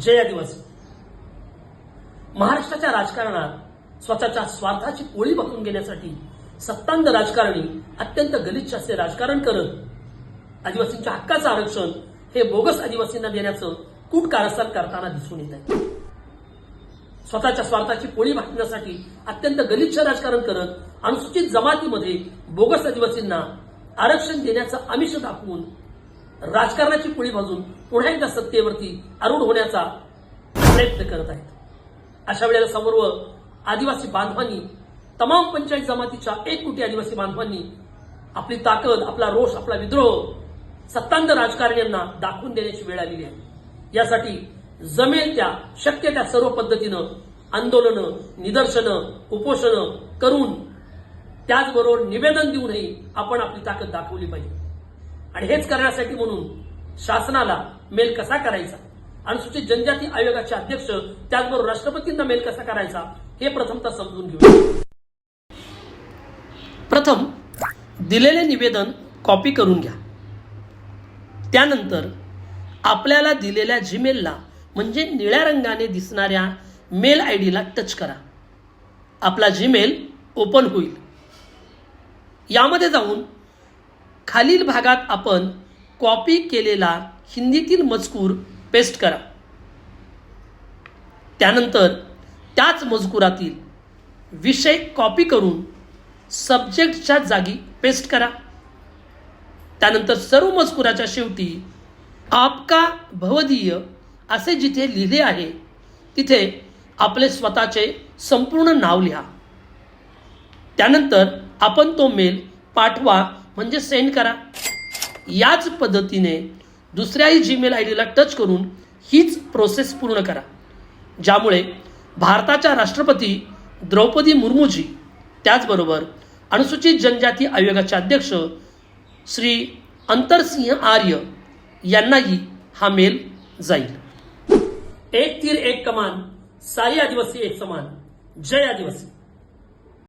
जय आदिवासी महाराष्ट्राच्या राजकारणात स्वतःच्या स्वार्थाची पोळी बघून घेण्यासाठी सत्तांध राजकारणी अत्यंत गलिच्छ असे राजकारण करत आदिवासींच्या हक्काचं आरक्षण हे बोगस आदिवासींना देण्याचं कूट कारस्थान करताना दिसून येत आहे. स्वतःच्या स्वार्थाची पोळी भागण्यासाठी अत्यंत गलिच्छ राजकारण करत अनुसूचित जमातीमध्ये बोगस आदिवासींना आरक्षण देण्याचं आमिष दाखवून राजकारणाची पुळी भाजून पुन्हा एकदा सत्तेवरती आरूढ होण्याचा प्रयत्न करत आहेत. अशा वेळेला समोर आदिवासी बांधवांनी तमाम पंचायत जमातीच्या एक कोटी आदिवासी बांधवांनी आपली ताकद आपला रोष आपला विद्रोह सत्तांध राजकारण्यांना दाखवून देण्याची वेळ आलेली आहे. यासाठी जमेल त्या शक्य त्या सर्व पद्धतीनं आंदोलनं निदर्शनं उपोषणं करून त्याचबरोबर निवेदन देऊनही आपण आपली ताकद दाखवली पाहिजे. आणि हेच करण्यासाठी म्हणून शासनाला मेल कसा करायचा? अनुसूचित जनजाती आयोगाचे अध्यक्ष त्याचबरोबर राष्ट्रपतींना मेल कसा करायचा? हे प्रथमतः समजून घेऊ प्रथम दिलेले निवेदन कॉपी करून घ्या. त्यानंतर आपल्याला दिलेल्या जीमेलला म्हणजे निळ्या रंगाने दिसणाऱ्या मेल आय डीला टच करा. आपला जीमेल ओपन होईल. यामध्ये जाऊन खालील भागात आपण कॉपी केलेला हिंदीतील मजकूर पेस्ट करा. त्यानंतर त्याच मजकुरातील विषय कॉपी करून सब्जेक्टच्या जागी पेस्ट करा. त्यानंतर सर्व मजकुराच्या शेवटी आपका भवदीय असे जिथे लिहिले आहे तिथे आपले स्वतःचे संपूर्ण नाव लिहा. त्यानंतर आपण तो मेल पाठवा म्हणजे सेंड करा. याच पद्धतीने दुसऱ्याही जीमेल आय डीला टच करून हीच प्रोसेस पूर्ण करा. ज्यामुळे भारताच्या राष्ट्रपती द्रौपदी मुर्मूजी त्याचबरोबर अनुसूचित जनजाती आयोगाचे अध्यक्ष श्री अंतरसिंह आर्य यांनाही हा मेल जाईल. एक तीर एक कमान सारी आदिवासी एक समान जय आदिवासी.